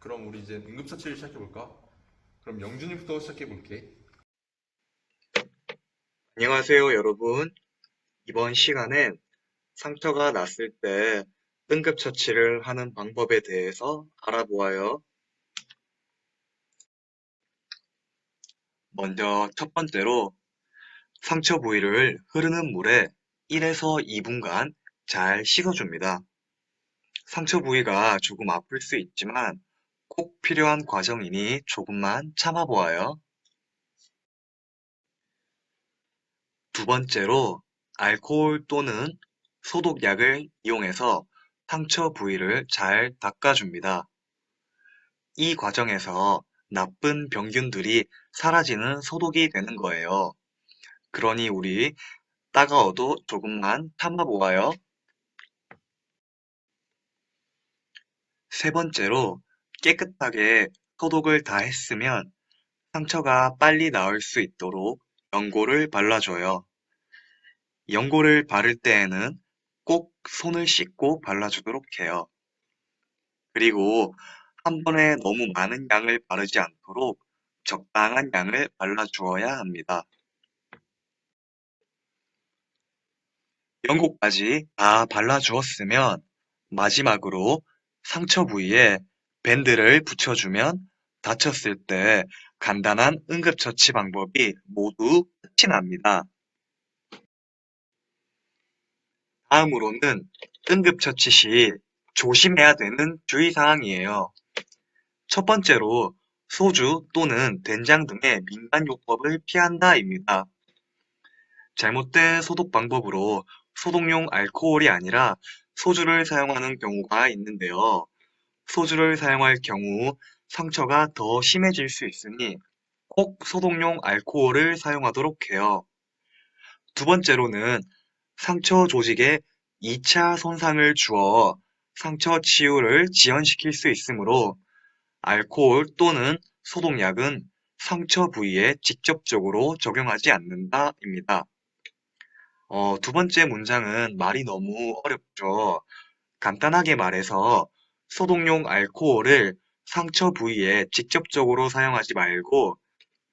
그럼 우리 이제 응급처치를 시작해볼까? 그럼 영준이부터 시작해볼게. 안녕하세요, 여러분. 이번 시간엔 상처가 났을 때 응급처치를 하는 방법에 대해서 알아보아요. 먼저 첫 번째로 상처 부위를 흐르는 물에 1에서 2분간 잘 씻어줍니다. 상처 부위가 조금 아플 수 있지만 꼭 필요한 과정이니 조금만 참아보아요. 두 번째로 알코올 또는 소독약을 이용해서 상처 부위를 잘 닦아줍니다. 이 과정에서 나쁜 병균들이 사라지는 소독이 되는 거예요. 그러니 우리 따가워도 조금만 참아보아요. 세 번째로 깨끗하게 소독을 다 했으면 상처가 빨리 나을 수 있도록 연고를 발라줘요. 연고를 바를 때에는 꼭 손을 씻고 발라주도록 해요. 그리고 한 번에 너무 많은 양을 바르지 않도록 적당한 양을 발라주어야 합니다. 연고까지 다 발라주었으면 마지막으로 상처 부위에 밴드를 붙여주면 다쳤을 때 간단한 응급처치 방법이 모두 끝이 납니다. 다음으로는 응급처치 시 조심해야 되는 주의사항이에요. 첫 번째로 소주 또는 된장 등의 민간요법을 피한다입니다. 잘못된 소독 방법으로 소독용 알코올이 아니라 소주를 사용하는 경우가 있는데요. 소주를 사용할 경우 상처가 더 심해질 수 있으니 꼭 소독용 알코올을 사용하도록 해요. 두 번째로는 상처 조직에 2차 손상을 주어 상처 치유를 지연시킬 수 있으므로 알코올 또는 소독약은 상처 부위에 직접적으로 적용하지 않는다입니다. 어, 두 번째 문장은 말이 너무 어렵죠. 간단하게 말해서 소독용 알코올을 상처 부위에 직접적으로 사용하지 말고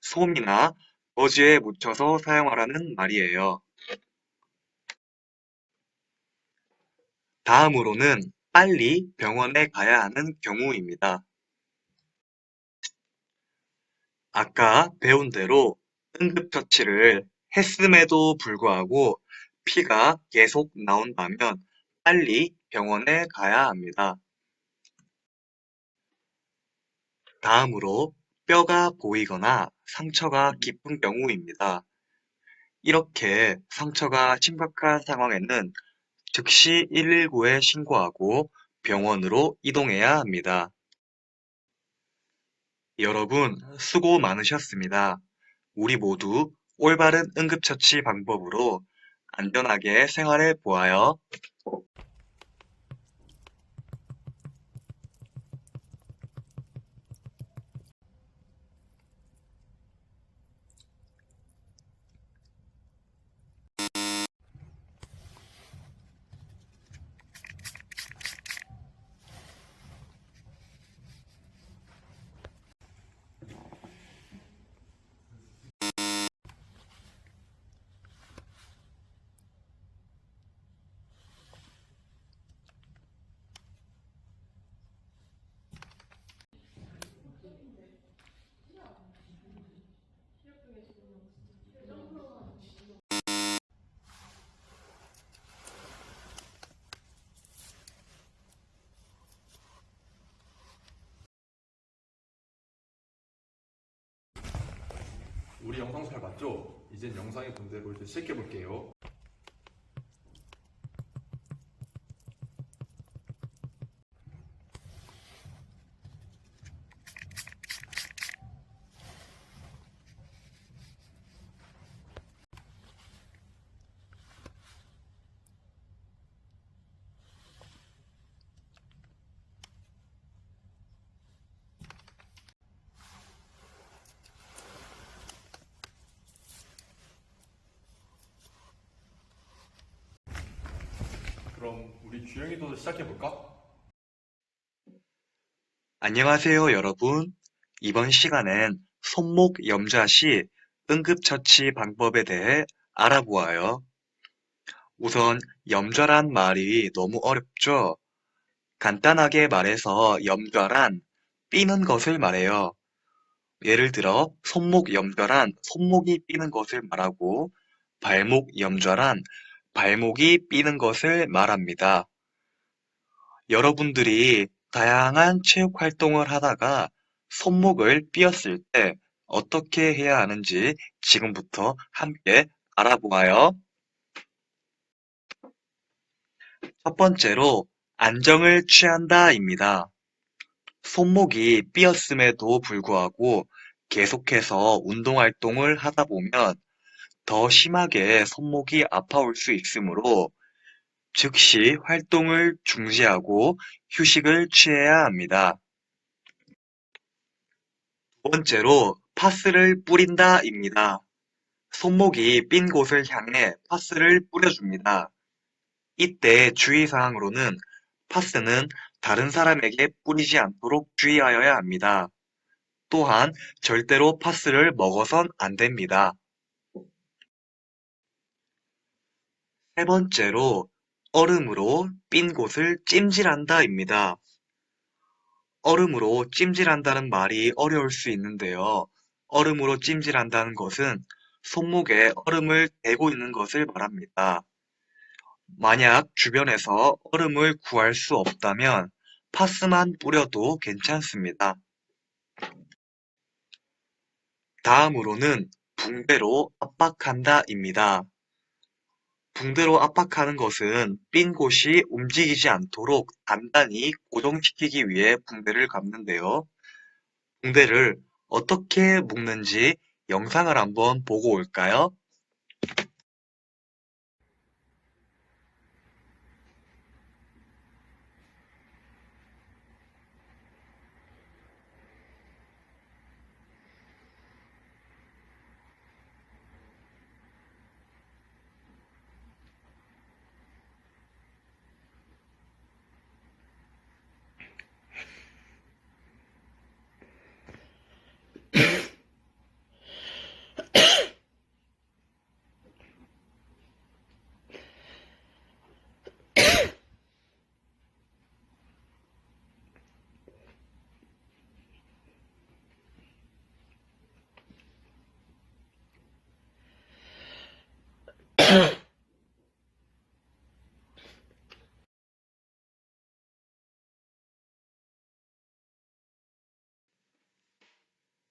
솜이나 거즈에 묻혀서 사용하라는 말이에요. 다음으로는 빨리 병원에 가야 하는 경우입니다. 아까 배운 대로 응급처치를 했음에도 불구하고 피가 계속 나온다면 빨리 병원에 가야 합니다. 다음으로 뼈가 보이거나 상처가 깊은 경우입니다. 이렇게 상처가 심각한 상황에는 즉시 119에 신고하고 병원으로 이동해야 합니다. 여러분 수고 많으셨습니다. 우리 모두 올바른 응급처치 방법으로 안전하게 생활해 보아요. 우리 영상 잘 봤죠? 이젠 영상에 본 대로 이제 시작해 볼게요. 그럼 주영이도 시작해볼까? 안녕하세요, 여러분. 이번 시간엔 손목 염좌 시 응급처치 방법에 대해 알아보아요. 우선 염좌란 말이 너무 어렵죠? 간단하게 말해서 염좌란 삐는 것을 말해요. 예를 들어 손목 염좌란 손목이 삐는 것을 말하고 발목 염좌란 발목이 삐는 것을 말합니다. 여러분들이 다양한 체육 활동을 하다가 손목을 삐었을 때 어떻게 해야 하는지 지금부터 함께 알아보아요. 첫 번째로 안정을 취한다입니다. 손목이 삐었음에도 불구하고 계속해서 운동 활동을 하다 보면 더 심하게 손목이 아파올 수 있으므로 즉시 활동을 중지하고 휴식을 취해야 합니다. 두 번째로 파스를 뿌린다입니다. 손목이 삔 곳을 향해 파스를 뿌려줍니다. 이때 주의사항으로는 파스는 다른 사람에게 뿌리지 않도록 주의하여야 합니다. 또한 절대로 파스를 먹어선 안 됩니다. 세 번째로 얼음으로 삔 곳을 찜질한다입니다. 얼음으로 찜질한다는 말이 어려울 수 있는데요. 얼음으로 찜질한다는 것은 손목에 얼음을 대고 있는 것을 말합니다. 만약 주변에서 얼음을 구할 수 없다면 파스만 뿌려도 괜찮습니다. 다음으로는 붕대로 압박한다입니다. 붕대로 압박하는 것은 삔 곳이 움직이지 않도록 단단히 고정시키기 위해 붕대를 감는데요. 붕대를 어떻게 묶는지 영상을 한번 보고 올까요?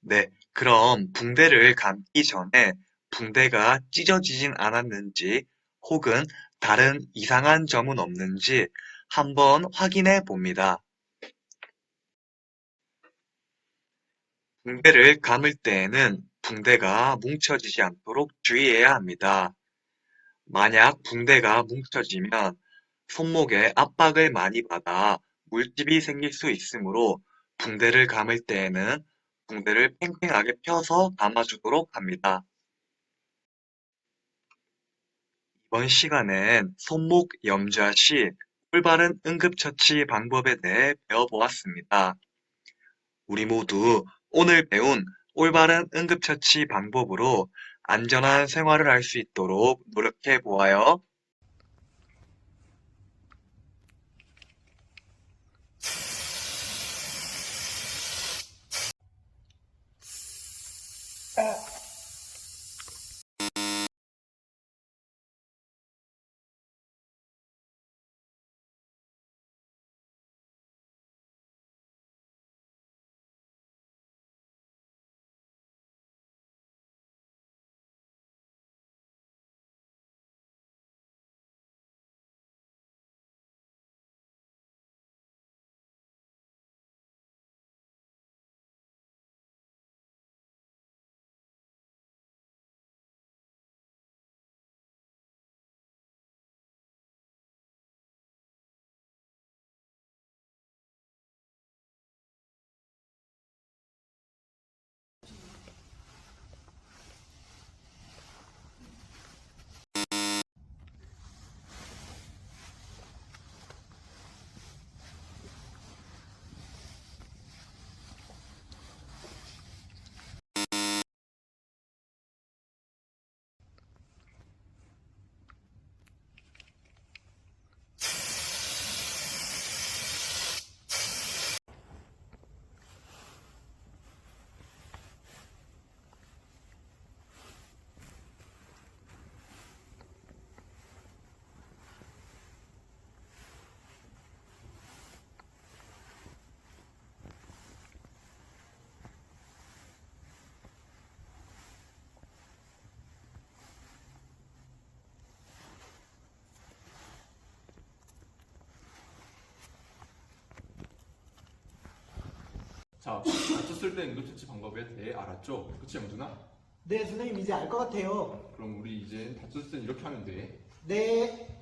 네, 그럼 붕대를 감기 전에 붕대가 찢어지진 않았는지 혹은 다른 이상한 점은 없는지 한번 확인해 봅니다. 붕대를 감을 때에는 붕대가 뭉쳐지지 않도록 주의해야 합니다. 만약 붕대가 뭉쳐지면 손목에 압박을 많이 받아 물집이 생길 수 있으므로 붕대를 감을 때에는 붕대를 팽팽하게 펴서 감아주도록 합니다. 이번 시간엔 손목 염좌 시 올바른 응급처치 방법에 대해 배워보았습니다. 우리 모두 오늘 배운 올바른 응급처치 방법으로 안전한 생활을 할 수 있도록 노력해 보아요. 자, 다쳤을 때 응급처치 방법에 대해 알았죠? 그치 영준아? 네, 선생님 이제 알 것 같아요. 그럼 우리 이제 다쳤을 땐 이렇게 하면 돼. 네.